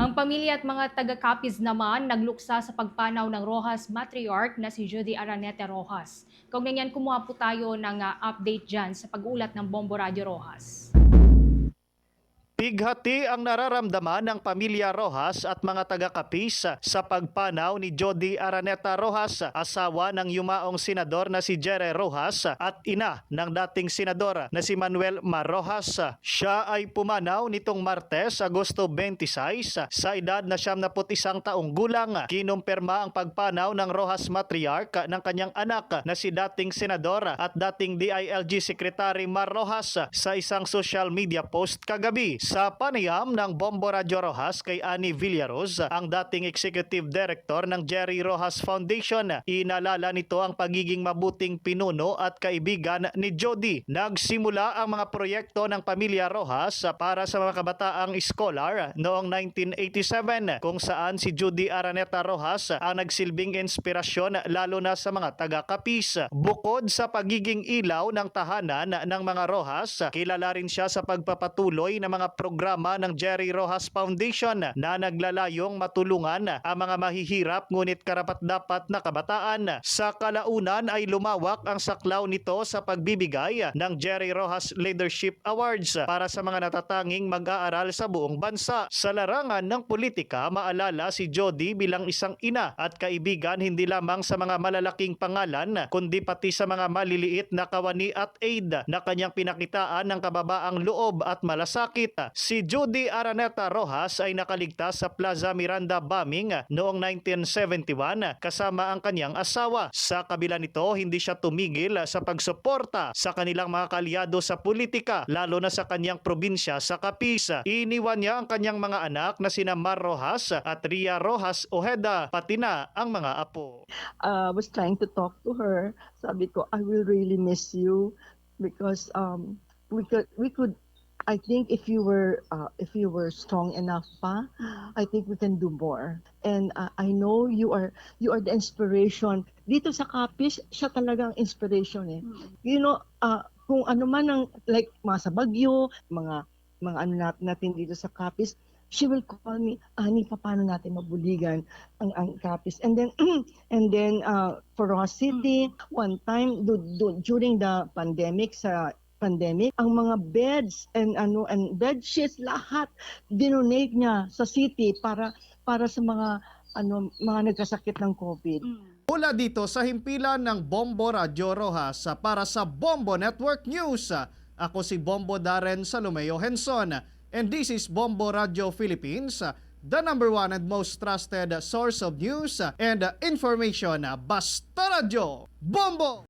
Ang pamilya at mga taga-copies naman nagluksa sa pagpanaw ng Rojas matriarch na si Judy Aranete Rojas. Kaugnay niyan, kumuha po tayo ng ah, update dyan sa pag-ulat ng Bombo Radio Rojas. Pighati ang nararamdaman ng pamilya Rojas at mga taga-kapis sa pagpanaw ni Jody Araneta Rojas, asawa ng yumaong senador na si Jere Rojas at ina ng dating senador na si Manuel Mar Rojas. Siya ay pumanaw nitong Martes, Agosto 26 sa edad na 71 taong gulang. Kinumpirma ang pagpanaw ng Rojas matriarch ng kanyang anak na si dating senador at dating DILG Secretary Mar Rojas sa isang social media post kagabi. Sa panayam ng Bombo Radio Rojas kay Ani Villaros, ang dating Executive Director ng Jerry Rojas Foundation, inalala nito ang pagiging mabuting pinuno at kaibigan ni Jody. Nagsimula ang mga proyekto ng pamilya Rojas para sa mga kabataang scholar noong 1987 kung saan si Judy Araneta Rojas ang nagsilbing inspirasyon lalo na sa mga taga-kapis. Bukod sa pagiging ilaw ng tahanan ng mga Rojas, kilala rin siya sa pagpapatuloy ng mga programa ng Jerry Rojas Foundation na naglalayong matulungan ang mga mahihirap ngunit karapat-dapat na kabataan. Sa kalaunan ay lumawak ang saklaw nito sa pagbibigay ng Jerry Rojas Leadership Awards para sa mga natatanging mag-aaral sa buong bansa. Sa larangan ng politika, maalala si Jody bilang isang ina at kaibigan hindi lamang sa mga malalaking pangalan kundi pati sa mga maliliit na kawani at aid na kanyang pinakitaan ng kababaang loob at malasakit. Si Judy Araneta Rojas ay nakaligtas sa Plaza Miranda bombing noong 1971 kasama ang kanyang asawa. Sa kabila nito, hindi siya tumigil sa pagsuporta sa kanilang mga kalyado sa politika, lalo na sa kanyang probinsya sa Capiz. Iniwan niya ang kanyang mga anak na sina Mar Rojas at Ria Rojas Ojeda, pati na ang mga apo. uh, was trying to talk to her. Sabi ko, I will really miss you because um, we could we could I think if you were uh, if you were strong enough pa, I think we can do more. And uh, I know you are you are the inspiration. Dito sa Capiz, siya talagang inspiration eh. You know, uh, kung ano man ang like mga sa Bagyo, mga mga ano nat- natin dito sa Capiz, she will call me, Ani, paano natin mabuligan ang ang Capiz? And then and then uh, for Ross City, one time do, do, during the pandemic sa pandemic, ang mga beds and ano and bed sheets lahat dinonate niya sa city para para sa mga ano mga nagkasakit ng COVID. Mula dito sa himpilan ng Bombo Radio Rojas para sa Bombo Network News. Ako si Bombo Darren Salomeo Henson and this is Bombo Radio Philippines, the number one and most trusted source of news and information. Basta Radio Bombo!